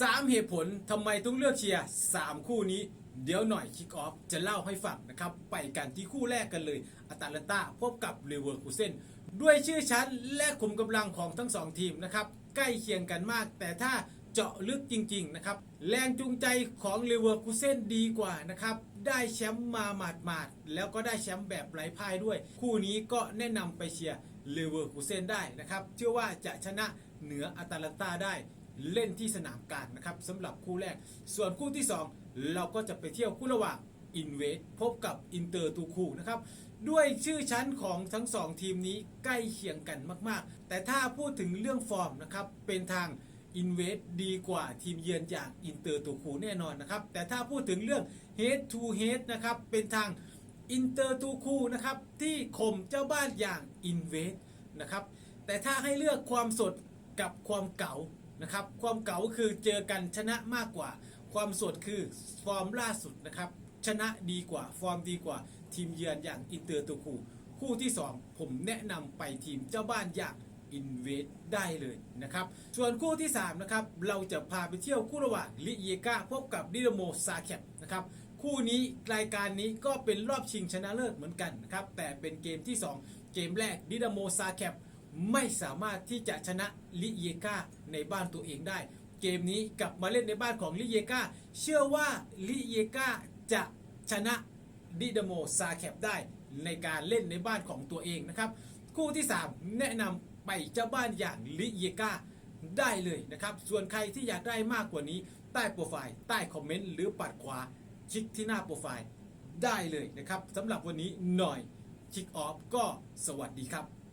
3 เหตุผลทำไมต้องเลือกเชียร์ 3 คู่นี้ เดี๋ยวหน่อยคิกออฟจะเล่าให้ฟังนะครับ ไปกันที่คู่แรกกันเลยอาตาลันตาพบกับเลเวอร์คูเซนด้วยชื่อชั้นและขุมกำลังของทั้ง 2 ทีมนะครับ ใกล้เคียงกันมาก แต่ถ้าเจาะลึกจริง ๆ นะครับ แรงจูงใจของเลเวอร์คูเซนดีกว่านะครับ ได้แชมป์มาหมาดๆ แล้วก็ได้แชมป์แบบไร้พ่ายด้วย คู่นี้ก็แนะนำไปเชียร์เลเวอร์คูเซนได้นะครับ เชื่อว่าจะชนะเหนืออาตาลันตาได้ เล่นที่สนามกางนะครับสำหรับคู่แรก ส่วนคู่ที่ 2 เราก็จะไปเที่ยวคู่ระหว่างอินเวสพบกับอินเตอร์ตูคูนะครับด้วยชื่อชั้นของทั้ง 2 ทีมนี้ใกล้เคียงกันมาก ๆ แต่ถ้าพูดถึงเรื่องฟอร์มนะครับเป็นทางอินเวสดีกว่าทีมเยือนอย่างอินเตอร์ตูคูแน่นอนนะครับแต่ถ้าพูดถึงเรื่อง head to head นะครับเป็นทางอินเตอร์ตูคูนะครับที่ข่มเจ้าบ้านอย่างอินเวสนะครับแต่ถ้าให้เลือกความสดกับความเก่า นะครับ ความเก่าคือเจอกันชนะมากกว่า ความสดคือฟอร์มล่าสุดนะครับ ชนะดีกว่า ฟอร์มดีกว่า ทีมเยือนอย่างอินเตอร์ตูคูคู่ที่ 2 ผมแนะนำไปทีมเจ้าบ้านอย่างอินเวสได้เลยนะครับ ส่วนคู่ที่ 3 นะครับ เราจะพาไปเที่ยวคู่ระหว่างลิเยกาพบกับดิโดโมซาแคปนะครับ คู่นี้รายการนี้ก็เป็นรอบชิงชนะเลิศเหมือนกันนะครับ แต่เป็นเกมที่ 2 เกมแรกดิโดโมซาแคป ไม่สามารถที่จะชนะลิเยกาในบ้านตัวเองได้ เกมนี้กลับมาเล่นในบ้านของลิเยกาเชื่อว่าลิเยกาจะชนะดิดโมซาแคปได้ในการเล่นในบ้านของตัวเองนะครับ คู่ที่ 3 แนะนำไปเจ้าบ้านอย่างลิเยกาได้เลยนะครับ ส่วนใครที่อยากได้มากกว่านี้ ใต้โปรไฟล์ ใต้คอมเมนต์ หรือปัดขวาคลิกที่หน้าโปรไฟล์ได้เลยนะครับสำหรับวันนี้หน่อยคิกออฟก็สวัสดีครับ